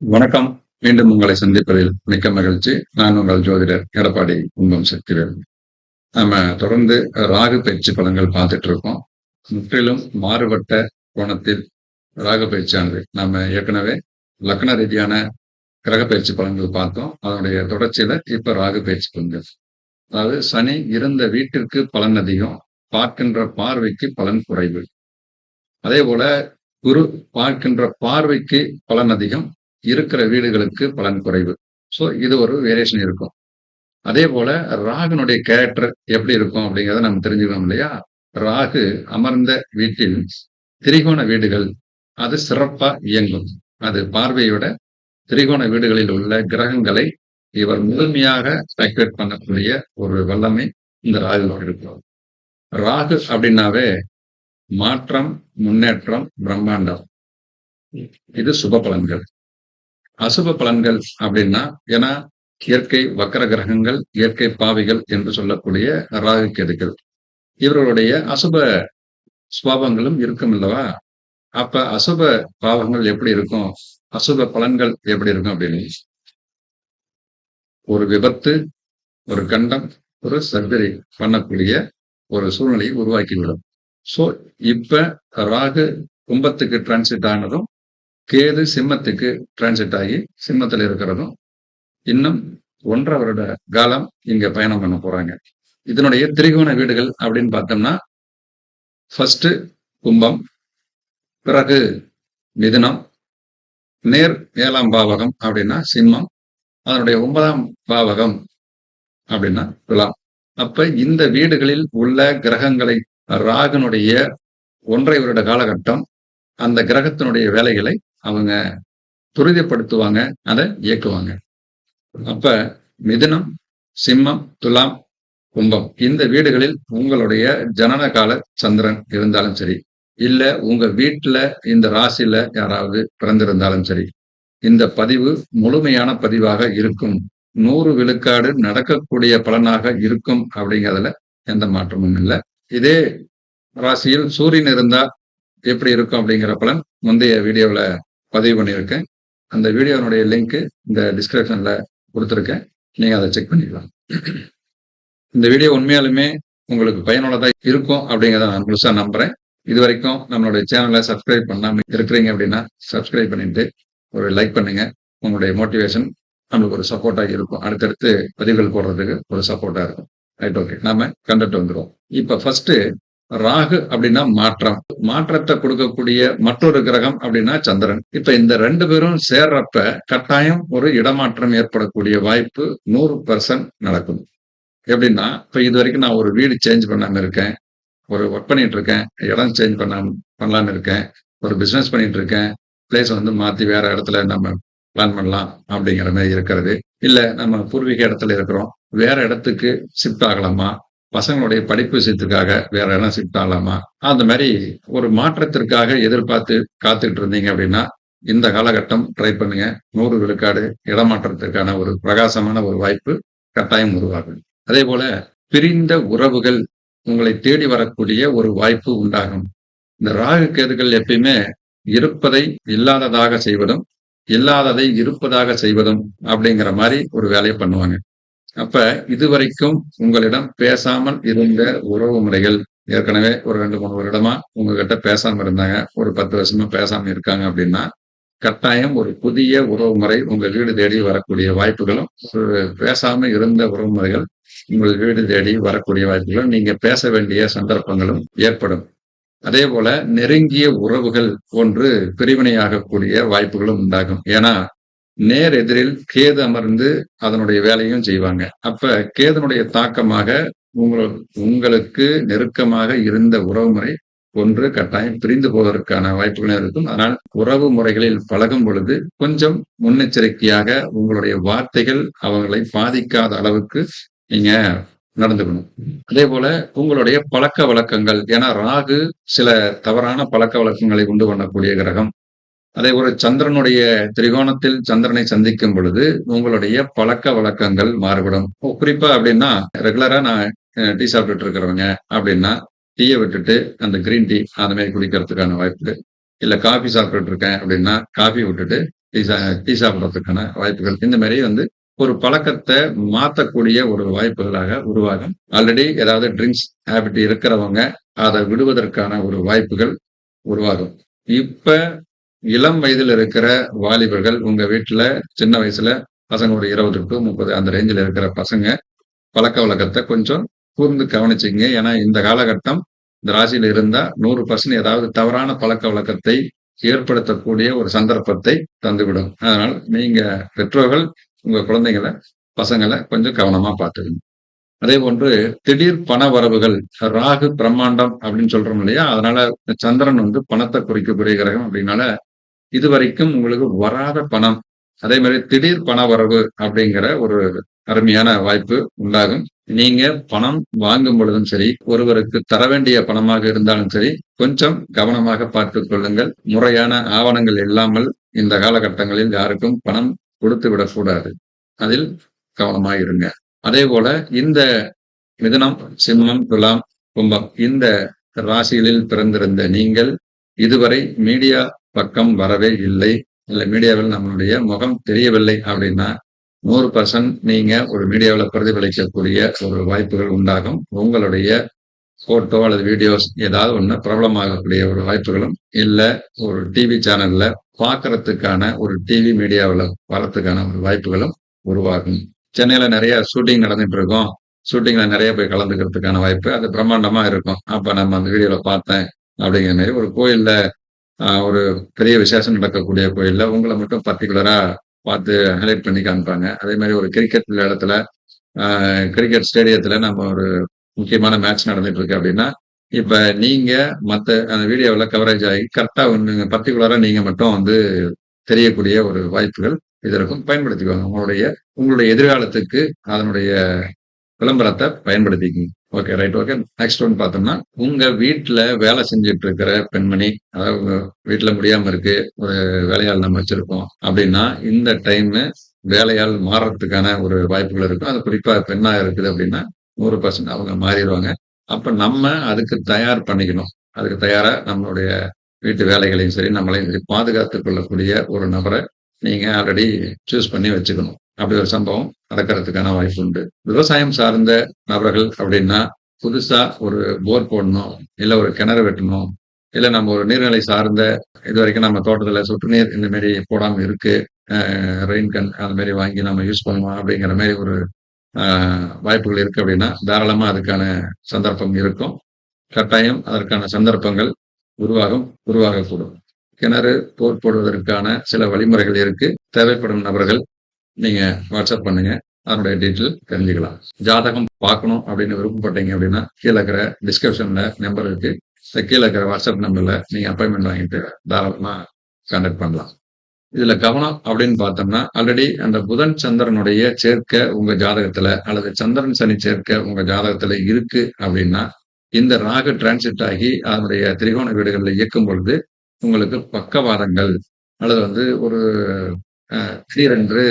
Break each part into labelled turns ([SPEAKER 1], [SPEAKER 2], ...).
[SPEAKER 1] வணக்கம். மீண்டும் உங்களை சந்திப்பதில் மிக்க மகிழ்ச்சி. நான் உங்கள் ஜோதிடர் எடப்பாடி கும்பம் சக்திவேல். நம்ம தொடர்ந்து ராகு பயிற்சி பலன்கள் பார்த்துட்டு இருக்கோம். முற்றிலும் மாறுபட்ட கோணத்தில் ராகு பயிற்சியானது. நம்ம ஏற்கனவே லக்ன ரீதியான கிரக பயிற்சி பலன்கள் பார்த்தோம். அதனுடைய தொடர்ச்சியில இப்ப ராகு பயிற்சி பலன்கள். அதாவது சனி இருந்த வீட்டிற்கு பலன் அதிகம். பார்க்கின்ற பார்வைக்கு பலன் குறைவு. அதே போல குரு பார்க்கின்ற பார்வைக்கு பலன் அதிகம். இருக்கிற வீடுகளுக்கு பலன் குறைவு. ஸோ இது ஒரு வேரியேஷன் இருக்கும். அதே போல ராகுனுடைய கேரக்டர் எப்படி இருக்கும் அப்படிங்கிறத நம்ம தெரிஞ்சுக்கணும் இல்லையா? ராகு அமர்ந்த வீட்டில் திரிகோண வீடுகள் அது சிறப்பா இயங்கும். அது பார்வையோட திரிகோண வீடுகளில் உள்ள கிரகங்களை இவர் முழுமையாக ஆக்டிவேட் பண்ணக்கூடிய ஒரு வல்லமை இந்த ராகுவோடு இருக்கிறோம் ராகு அப்படின்னாவே மாற்றம் முன்னேற்றம் பிரம்மாண்டம். இது சுப பலன்கள். அசுப பலன்கள் அப்படின்னா ஏன்னா இயற்கை வக்கர கிரகங்கள் இயற்கை பாவிகள் என்று சொல்லக்கூடிய ராகு கேதுக்கள். இவர்களுடைய அசுப சுவாபங்களும் இருக்கும் இல்லவா அப்ப அசுப பாவங்கள் எப்படி இருக்கும்? அசுப பலன்கள் எப்படி இருக்கும் அப்படின்னு? ஒரு விபத்து ஒரு கண்டம் ஒரு சர்ஜரி பண்ணக்கூடிய ஒரு சூழ்நிலையை உருவாக்கிவிடும். ஸோ இப்ப ராகு கும்பத்துக்கு டிரான்சிட் ஆனதும் கேது சிம்மத்துக்கு டிரான்சிட் ஆகி சிம்மத்தில் இருக்கிறதும் இன்னும் ஒன்றரை வருட காலம் இங்க பயணம் பண்ண போறாங்க. இதனுடைய திரிகோண வீடுகள் அப்படின்னு பார்த்தோம்னா ஃபர்ஸ்ட் கும்பம் பிறகு மிதுனம் நேர் ஏழாம் பாவகம் அப்படின்னா சிம்மம் அதனுடைய ஒன்பதாம் பாவகம் அப்படின்னா துலாம். அப்ப இந்த வீடுகளில் உள்ள கிரகங்களை ராகனுடைய ஒன்றை வருட காலகட்டம் அந்த கிரகத்தினுடைய வேலைகளை அவங்க துரிதப்படுத்துவாங்க அதை இயக்குவாங்க. அப்ப மிதுனம் சிம்மம் துலாம் கும்பம் இந்த வீடுகளில் உங்களுடைய ஜனன கால சந்திரன் இருந்தாலும் சரி இல்ல உங்க வீட்டுல இந்த ராசியில யாராவது பிறந்திருந்தாலும் சரி இந்த பதிவு முழுமையான பதிவாக இருக்கும். நூறு விழுக்காடு நடக்கக்கூடிய பலனாக இருக்கும் அப்படிங்கிறதுல எந்த மாற்றமும் இல்லை. இதே ராசியில் சூரியன் இருந்தா எப்படி இருக்கும் அப்படிங்கிற பலன் முந்தைய வீடியோவில் பதிவு பண்ணியிருக்கேன். அந்த வீடியோனுடைய லிங்க் இந்த டிஸ்கிரிப்ஷனில் கொடுத்துருக்கேன். நீங்க அதை செக் பண்ணிக்கலாம். இந்த வீடியோ உண்மையாலுமே உங்களுக்கு பயனுள்ளதாக இருக்கும் அப்படிங்கிறத நான் முழுசாக நம்புறேன். இது வரைக்கும் நம்மளுடைய சேனலை சப்ஸ்கிரைப் பண்ணாம இருக்கிறீங்க அப்படின்னா சப்ஸ்கிரைப் பண்ணிட்டு ஒரு லைக் பண்ணுங்க. உங்களுடைய மோட்டிவேஷன் நம்மளுக்கு ஒரு சப்போர்ட்டாக இருக்கும். அடுத்தடுத்து பதிவுகள் போடுறதுக்கு ஒரு சப்போர்ட்டாக இருக்கும். ரைட் ஓகே நாம கண்டுட்டு வந்துடுவோம் இப்போ ஃபர்ஸ்ட் ராகு அப்படின்னா மாற்றம். மாற்றத்தை கொடுக்கக்கூடிய மற்றொரு கிரகம் அப்படின்னா சந்திரன். இப்ப இந்த ரெண்டு பேரும் சேர்றப்ப கட்டாயம் ஒரு இடமாற்றம் ஏற்படக்கூடிய வாய்ப்பு நூறு பர்சன்ட் நடக்கும். எப்படின்னா இப்ப இது வரைக்கும் நான் ஒரு வீடு சேஞ்ச் பண்ணாம இருக்கேன். ஒரு ஒர்க் பண்ணிட்டு இருக்கேன். இடம் சேஞ்ச் பண்ண பண்ணலான்னு இருக்கேன். ஒரு பிசினஸ் பண்ணிட்டு இருக்கேன். பிளேஸ் வந்து மாத்தி வேற இடத்துல நம்ம பிளான் பண்ணலாம் அப்படிங்கிற மாதிரி இருக்கிறது. இல்ல நம்ம பூர்வீக இடத்துல இருக்கிறோம். வேற இடத்துக்கு ஷிஃப்ட் ஆகலாமா? பசங்களுடைய படிப்பு விஷயத்துக்காக வேற இடம் ஷிஃப்ட் ஆகலாமா அந்த மாதிரி ஒரு மாற்றத்திற்காக எதிர்பார்த்து காத்துக்கிட்டு இருந்தீங்க அப்படின்னா இந்த காலகட்டம் ட்ரை பண்ணுங்க. நூறு விழுக்காடு இடமாற்றத்திற்கான ஒரு பிரகாசமான ஒரு வாய்ப்பு கட்டாயம் உருவாகும். அதே போல பிரிந்த உறவுகள் உங்களை தேடி வரக்கூடிய ஒரு வாய்ப்பு உண்டாகும். இந்த ராகு கேதுகள் எப்பயுமே இருப்பதை இல்லாததாக செய்வதும் இல்லாததை இருப்பதாக செய்வதும் அப்படிங்கிற மாதிரி ஒரு வேலையை பண்ணுவாங்க. அப்ப இதுவரைக்கும் உங்களிடம் பேசாமல் இருந்த உறவு முறைகள் ஏற்கனவே ஒரு ரெண்டு மூணு வருடமா உங்ககிட்ட பேசாம இருந்தாங்க ஒரு பத்து வருஷமா பேசாம இருக்காங்க அப்படின்னா கட்டாயம் ஒரு புதிய உறவு முறை உங்கள் வீடு தேடி வரக்கூடிய வாய்ப்புகளும் பேசாம இருந்த உறவு முறைகள் உங்கள் வீடு தேடி வரக்கூடிய வாய்ப்புகளும் நீங்க பேச வேண்டிய சந்தர்ப்பங்களும் ஏற்படும். அதே போல நெருங்கிய உறவுகள் போன்று பிரிவினையாகக்கூடிய வாய்ப்புகளும் உண்டாகும். ஏன்னா நேர் எதிரில் கேது அமர்ந்து அதனுடைய வேலையும் செய்வாங்க. அப்ப கேதனுடைய தாக்கமாக உங்களுக்கு நெருக்கமாக இருந்த உறவுமுறை ஒன்று கட்டாயம் பிரிந்து போவதற்கான வாய்ப்புகளும் இருக்கும். அதனால் உறவு முறைகளில் பழகும் பொழுது கொஞ்சம் முன்னெச்சரிக்கையாக உங்களுடைய வார்த்தைகள் அவங்களை பாதிக்காத அளவுக்கு நீங்க நடந்துக்கணும். அதே போல உங்களுடைய பழக்க வழக்கங்கள் ஏன்னா ராகு சில தவறான பழக்க வழக்கங்களை உண்டு பண்ணக்கூடிய கிரகம். அதே போல சந்திரனுடைய திரிகோணத்தில் சந்திரனை சந்திக்கும் பொழுது உங்களுடைய பழக்க வழக்கங்கள் மாறுபடும். குறிப்பா அப்படின்னா ரெகுலரா நான் டீ சாப்பிட்டுட்டு இருக்கிறவங்க அப்படின்னா டீயை விட்டுட்டு அந்த கிரீன் டீ அந்த மாதிரி குடிக்கிறதுக்கான வாய்ப்பு இல்ல காஃபி சாப்பிட்டுட்டு இருக்கேன் அப்படின்னா காஃபி விட்டுட்டு டீ சா டீ சாப்பிட்றதுக்கான வாய்ப்புகள். இந்த மாதிரி வந்து ஒரு பழக்கத்தை மாத்தக்கூடிய ஒரு வாய்ப்புகளாக உருவாகும். ஆல்ரெடி ஏதாவது ட்ரிங்க்ஸ் ஹேபிட் இருக்கிறவங்க அதை விடுவதற்கான ஒரு வாய்ப்புகள் உருவாகும். இப்ப இளம் வயதில் இருக்கிற வாலிபர்கள் உங்க வீட்டுல சின்ன வயசுல பசங்க ஒரு இருபது டு முப்பது அந்த ரேஞ்சில் இருக்கிற பசங்க பழக்க வழக்கத்தை கொஞ்சம் கூர்ந்து கவனிச்சிங்க. ஏன்னா இந்த காலகட்டம் இந்த ராசியில இருந்தா நூறு பர்சன்ட் ஏதாவது தவறான பழக்க வழக்கத்தை ஏற்படுத்தக்கூடிய ஒரு சந்தர்ப்பத்தை தந்துவிடும். அதனால் நீங்க பெற்றோர்கள் உங்க குழந்தைங்களை பசங்களை கொஞ்சம் கவனமா பார்த்துக்கணும். அதே போன்று திடீர் பண வரவுகள் ராகு பிரம்மாண்டம் அப்படின்னு சொல்றோம் இல்லையா? அதனால சந்திரன் வந்து பணத்தை குறிக்கக்கூடிய கிரகம் அப்படின்னால இது வரைக்கும் உங்களுக்கு வராத பணம். அதே மாதிரி திடீர் பண வரவு அப்படிங்கிற ஒரு அருமையான வாய்ப்பு உண்டாகும். நீங்க பணம் வாங்கும் பொழுதும் சரி ஒருவருக்கு தர வேண்டிய பணமாக இருந்தாலும் சரி கொஞ்சம் கவனமாக பார்த்து கொள்ளுங்கள். முறையான ஆவணங்கள் இல்லாமல் இந்த காலகட்டங்களில் யாருக்கும் பணம் கொடுத்து விடக்கூடாது அதில் கவனமாக இருங்க அதே போல இந்த மிதனம் சிம்மம் துலாம் கும்பம் இந்த ராசிகளில் பிறந்திருந்த நீங்கள் இதுவரை மீடியா பக்கம் வரவே இல்லை. இல்லை மீடியாவில் நம்மளுடைய முகம் தெரியவில்லை அப்படின்னா நூறு பர்சன்ட் நீங்க ஒரு மீடியாவில் பிரதிபலிக்கக்கூடிய ஒரு வாய்ப்புகள் உண்டாகும். உங்களுடைய போட்டோ அல்லது வீடியோஸ் ஏதாவது ஒன்று பிரபலமாகக்கூடிய ஒரு வாய்ப்புகளும் இல்லை. ஒரு டிவி சேனல்ல பார்க்கறதுக்கான ஒரு டிவி மீடியாவில் வரத்துக்கான ஒரு வாய்ப்புகளும் உருவாகும். சென்னையில நிறைய ஷூட்டிங் நடந்துட்டு இருக்கோம் ஷூட்டிங்ல நிறைய போய் கலந்துக்கிறதுக்கான வாய்ப்பு அது பிரம்மாண்டமா இருக்கும். அப்ப நம்ம அந்த வீடியோல பார்த்தேன் அப்படிங்கிற மாதிரி ஒரு கோயில்ல ஒரு பெரிய விசேஷம் நடக்கக்கூடிய கோயில்ல உங்களை மட்டும் பர்டிகுலரா பார்த்து ஹைலைட் பண்ணி காமிப்பாங்க. அதே மாதிரி ஒரு கிரிக்கெட் இடத்துல கிரிக்கெட் ஸ்டேடியத்துல நம்ம ஒரு முக்கியமான மேட்ச் நடந்துட்டு இருக்கு அப்படின்னா இப்ப நீங்க மத்த அந்த வீடியோவில் கவரேஜ் ஆகி கரெக்டா ஒன்று பர்டிகுலரா நீங்க மட்டும் வந்து தெரியக்கூடிய ஒரு வாய்ப்புகள் இதற்கும் பயன்படுத்திக்குவாங்க உங்களுடைய உங்களுடைய எதிர்காலத்துக்கு அதனுடைய விளம்பரத்தை பயன்படுத்திக்கிங்க. Okay right okay next one பார்த்தோம்னா உங்க வீட்டுல வேலை செஞ்சுட்டு இருக்கிற பெண்மணி அதாவது வீட்டுல முடியாம இருக்கு ஒரு வேலையாள் நம்ம வச்சிருக்கோம் அப்படின்னா இந்த டைம் வேலையால் மாறுறதுக்கான ஒரு வாய்ப்புகள் இருக்கும். அது குறிப்பா பெண்ணா இருக்குது அப்படின்னா நூறு பர்சன்ட் அவங்க மாறிடுவாங்க. அப்ப நம்ம அதுக்கு தயார் பண்ணிக்கணும். அதுக்கு தயாரா நம்மளுடைய வீட்டு வேலைகளையும் சரி நம்மளையும் சரி பாதுகாத்துக் கொள்ளக்கூடிய ஒரு நபரை நீங்கள் ஆல்ரெடி சூஸ் பண்ணி வச்சுக்கணும். அப்படி ஒரு சம்பவம் நடக்கிறதுக்கான வாய்ப்பு உண்டு. விவசாயம் சார்ந்த நபர்கள் அப்படின்னா புதுசா ஒரு போர் போடணும் இல்ல ஒரு கிணறு வெட்டணும் இல்ல நம்ம ஒரு நீர்நிலை சார்ந்த இது வரைக்கும் நம்ம தோட்டத்துல சொட்டு நீர் இந்த மாதிரி போடாம இருக்கு ரெயின் கன் அந்த மாதிரி வாங்கி நம்ம யூஸ் பண்ணுவோம் அப்படிங்கிற மாதிரி ஒரு வாய்ப்புகள் இருக்கு அப்படின்னா தாராளமா அதுக்கான சந்தர்ப்பம் இருக்கும். கட்டாயம் அதற்கான சந்தர்ப்பங்கள் உருவாகும் உருவாகக்கூடும். கிணறு போர் போடுவதற்கான சில வழிமுறைகள் இருக்கு. தேவைப்படும் நபர்கள் நீங்க வாட்ஸ்அப் பண்ணுங்க. அதனுடைய டீட்டெயில் தெரிஞ்சுக்கலாம். ஜாதகம் பார்க்கணும் அப்படின்னு விருப்பப்பட்டீங்க அப்படின்னா கீழே இருக்கிற டிஸ்கிரிப்ஷன்ல நம்பர் இருக்கு. கீழே இருக்கிற வாட்ஸ்அப் நம்பர்ல நீங்க அப்பாயின்மெண்ட் வாங்கிட்டு தாராளமா கான்டாக்ட் பண்ணலாம். இதுல கவனம் அப்படின்னு பார்த்தோம்னா ஆல்ரெடி அந்த புதன் சந்திரனுடைய சேர்க்க உங்க ஜாதகத்துல அல்லது சந்திரன் சனி சேர்க்க உங்க ஜாதகத்துல இருக்கு அப்படின்னா இந்த ராகு டிரான்சிட் ஆகி அதனுடைய திரிகோண வீடுகளில் இயக்கும் பொழுது உங்களுக்கு பக்கவாதங்கள் அல்லது வந்து ஒரு திடீரென்று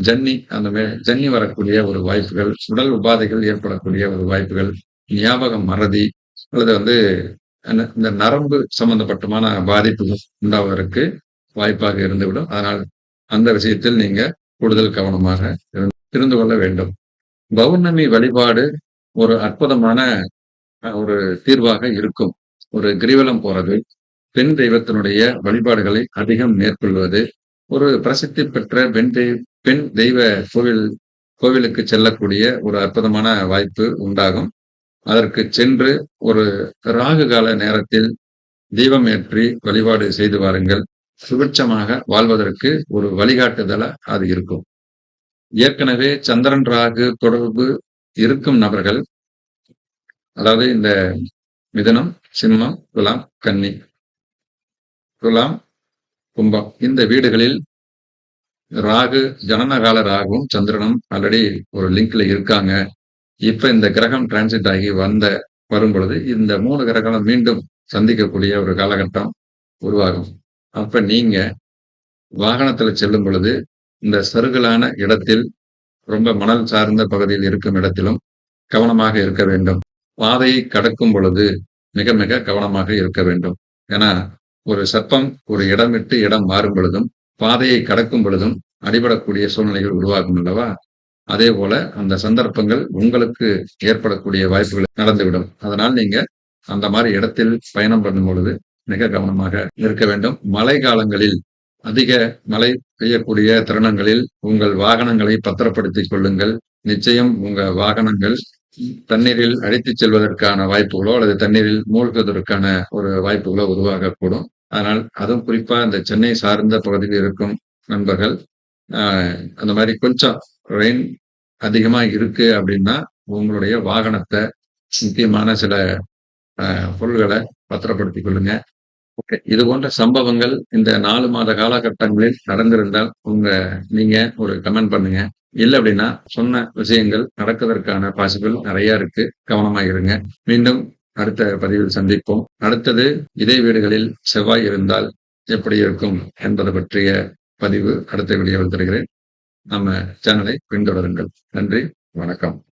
[SPEAKER 1] ஜன்னி அந்த ஜன்னி வரக்கூடிய ஒரு வாய்ப்புகள் உடல் உபாதைகள் ஏற்படக்கூடிய ஒரு வாய்ப்புகள் ஞாபகம் மறதி அல்லது வந்து இந்த நரம்பு சம்பந்தப்பட்டமான பாதிப்புகள் உண்டாவதற்கு வாய்ப்பாக இருந்துவிடும். அதனால் அந்த விஷயத்தில் நீங்க கூடுதல் கவனமாக இருந்து கொள்ள வேண்டும். பௌர்ணமி வழிபாடு ஒரு அற்புதமான ஒரு தீர்வாக இருக்கும். ஒரு கிரிவலம் போறது பெண் தெய்வத்தினுடைய வழிபாடுகளை அதிகம் மேற்கொள்வது ஒரு பிரசித்தி பெற்ற பெண் தெய்வ பெண் தெய்வ கோவில் கோவிலுக்கு செல்லக்கூடிய ஒரு அற்புதமான வாய்ப்பு உண்டாகும். அதற்கு சென்று ஒரு ராகு கால நேரத்தில் தீபம் ஏற்றி வழிபாடு செய்து வாருங்கள். சுபிட்சமாக வாழ்வதற்கு ஒரு வழிகாட்டுதல அது இருக்கும். ஏற்கனவே சந்திரன் ராகு தொடர்பு இருக்கும் நபர்கள் அதாவது இந்த மிதனம் சிம்மம் குலாம் கன்னி துலாம் கும்பம். இந்த வீடுகளில் ராகு ஜனனகால ராகுவும் சந்திரனும் ஆல்ரெடி ஒரு லிங்க்ல இருக்காங்க. இப்ப இந்த கிரகம் டிரான்சிட் ஆகி வந்த வரும் பொழுது இந்த மூணு கிரகங்களும் மீண்டும் சந்திக்கக்கூடிய ஒரு காலகட்டம் உருவாகும். அப்ப நீங்க வாகனத்துல செல்லும் பொழுது இந்த சருகலான இடத்தில் ரொம்ப மணல் சார்ந்த பகுதியில் இருக்கும் இடத்திலும் கவனமாக இருக்க வேண்டும். பாதையை கடக்கும் பொழுது மிக மிக கவனமாக இருக்க வேண்டும். ஏன்னா ஒரு சர்ப்பம் ஒரு இடம் விட்டு இடம் மாறும் பொழுதும் பாதையை கடக்கும் பொழுதும் அடிபடக்கூடிய சூழ்நிலைகள் உருவாகும் அல்லவா? அதே போல அந்த சந்தர்ப்பங்கள் உங்களுக்கு ஏற்படக்கூடிய வாய்ப்புகள் நடந்துவிடும். அதனால் நீங்க அந்த மாதிரி இடத்தில் பயணம் பண்ணும் பொழுது மிக கவனமாக இருக்க வேண்டும். மழை காலங்களில் அதிக மழை பெய்யக்கூடிய தருணங்களில் உங்கள் வாகனங்களை பத்திரப்படுத்திக் கொள்ளுங்கள். நிச்சயம் உங்க வாகனங்கள் தண்ணீரில் அழைத்துச் செல்வதற்கான வாய்ப்புகளோ அல்லது தண்ணீரில் மூழ்குவதற்கான ஒரு வாய்ப்புகளோ உருவாகக்கூடும். அதனால் அதுவும் குறிப்பா இந்த சென்னை சார்ந்த பகுதியில் இருக்கும் நண்பர்கள் அந்த மாதிரி கொஞ்சம் ரெயின் அதிகமா இருக்கு அப்படின்னா உங்களுடைய வாகனத்தை முக்கியமான சில பொருள்களை பத்திரப்படுத்திக் கொள்ளுங்க. ஓகே இது போன்ற சம்பவங்கள் இந்த நாலு மாத காலகட்டங்களில் நடந்திருந்தால் உங்க நீங்க ஒரு கமெண்ட் பண்ணுங்க. இல்லை அப்படின்னா சொன்ன விஷயங்கள் நடக்கிறதுக்கான பாசிபிள் நிறைய இருக்கு. கவனமாக இருங்க. மீண்டும் அடுத்த பதிவில் சந்திப்போம். அடுத்தது இதே வீடுகளில் செவ்வாய் இருந்தால் எப்படி இருக்கும் என்பது பற்றிய பதிவு அடுத்த வீடியோவில் தருகிறேன். நம்ம சேனலை பின்தொடருங்கள். நன்றி. வணக்கம்.